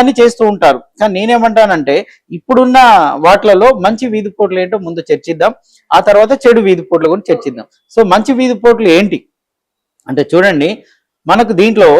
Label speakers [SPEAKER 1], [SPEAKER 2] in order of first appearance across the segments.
[SPEAKER 1] అని చేస్తూ ఉంటారు. కానీ నేనేమంటానంటే ఇప్పుడున్న వాటిలలో మంచి వీధి పోట్లు ఏంటో ముందు చర్చిద్దాం. ఆ తర్వాత చెడు వీధి పోట్లు కూడా చర్చిద్దాం. సో మంచి వీధి పోట్లు ఏంటి? అంటే చూడండి మనకు దీంట్లో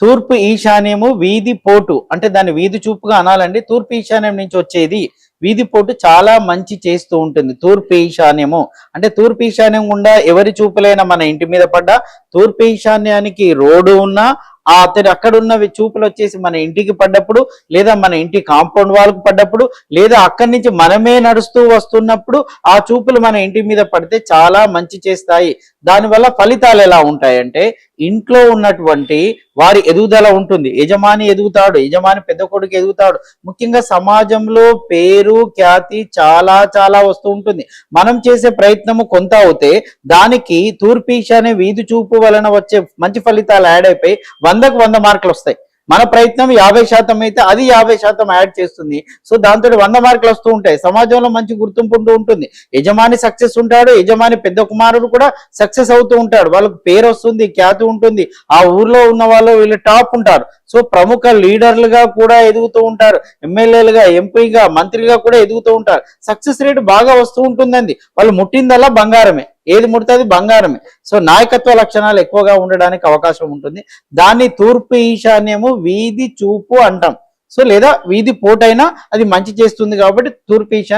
[SPEAKER 1] తూర్పు ఈశాన్యము వీధి పోటు అంటే దాన్ని వీధి చూపుగా అనాలండి. తూర్పు ఈశాన్యం నుంచి వచ్చేది వీధి పోటు చాలా మంచి చేస్తూ ఉంటుంది. తూర్పు ఈశాన్యము. అంటే తూర్పు ఈశాన్యం గుండా ఎవరి చూపులైనా మన ఇంటి మీద పడ్డా తూర్పు ఈశాన్యానికి రోడ్డు ఉన్నా ఆ అతడు అక్కడ ఉన్నవి చూపులు వచ్చేసి మన ఇంటికి పడ్డప్పుడు లేదా మన ఇంటి కాంపౌండ్ వాళ్ళకు పడ్డప్పుడు లేదా అక్కడి నుంచి మనమే నడుస్తూ వస్తున్నప్పుడు ఆ చూపులు మన ఇంటి మీద పడితే చాలా మంచి చేస్తాయి. దానివల్ల ఫలితాలు ఎలా ఉంటాయంటే ఇంట్లో ఉన్నటువంటి వారి ఎదుగుదల ఉంటుంది. యజమాని ఎదుగుతాడు యజమాని పెద్ద కొడుకు ఎదుగుతాడు. ముఖ్యంగా సమాజంలో పేరు ఖ్యాతి చాలా చాలా వస్తూ ఉంటుంది. మనం చేసే ప్రయత్నము కొంత అవుతే దానికి తూర్పీష అనే వీధి చూపు వలన వచ్చే మంచి ఫలితాలు యాడ్ అయిపోయి వందకు వంద మార్కులు వస్తాయి. మన ప్రయత్నం యాభై శాతం అయితే అది యాభై శాతం యాడ్ చేస్తుంది. సో దాంతో వంద మార్కులు వస్తూ ఉంటాయి. సమాజంలో మంచి గుర్తింపు ఉంటుంది. యజమాని సక్సెస్ ఉంటాడు. యజమాని పెద్ద కుమారుడు కూడా సక్సెస్ అవుతూ ఉంటాడు. వాళ్ళకు పేరు వస్తుంది ఖ్యాతి ఉంటుంది. ఆ ఊర్లో ఉన్న వాళ్ళు వీళ్ళు టాప్ ఉంటారు. సో ప్రముఖ లీడర్లుగా కూడా ఎదుగుతూ ఉంటారు. ఎమ్మెల్యేలుగా ఎంపీగా మంత్రిగా కూడా ఎదుగుతూ ఉంటారు. సక్సెస్ రేట్ బాగా వస్తూ ఉంటుందండి. వాళ్ళు ముట్టిందల్లా బంగారమే. ఏది ముడుతుంది? బంగారమే. సో నాయకత్వ లక్షణాలు ఎక్కువగా ఉండడానికి అవకాశం ఉంటుంది. దాన్ని తూర్పు ఈశాన్యము వీధి చూపు అంటాం. సో లేదా వీధి పోటైనా అది మంచి చేస్తుంది కాబట్టి తూర్పు ఈశాన్యం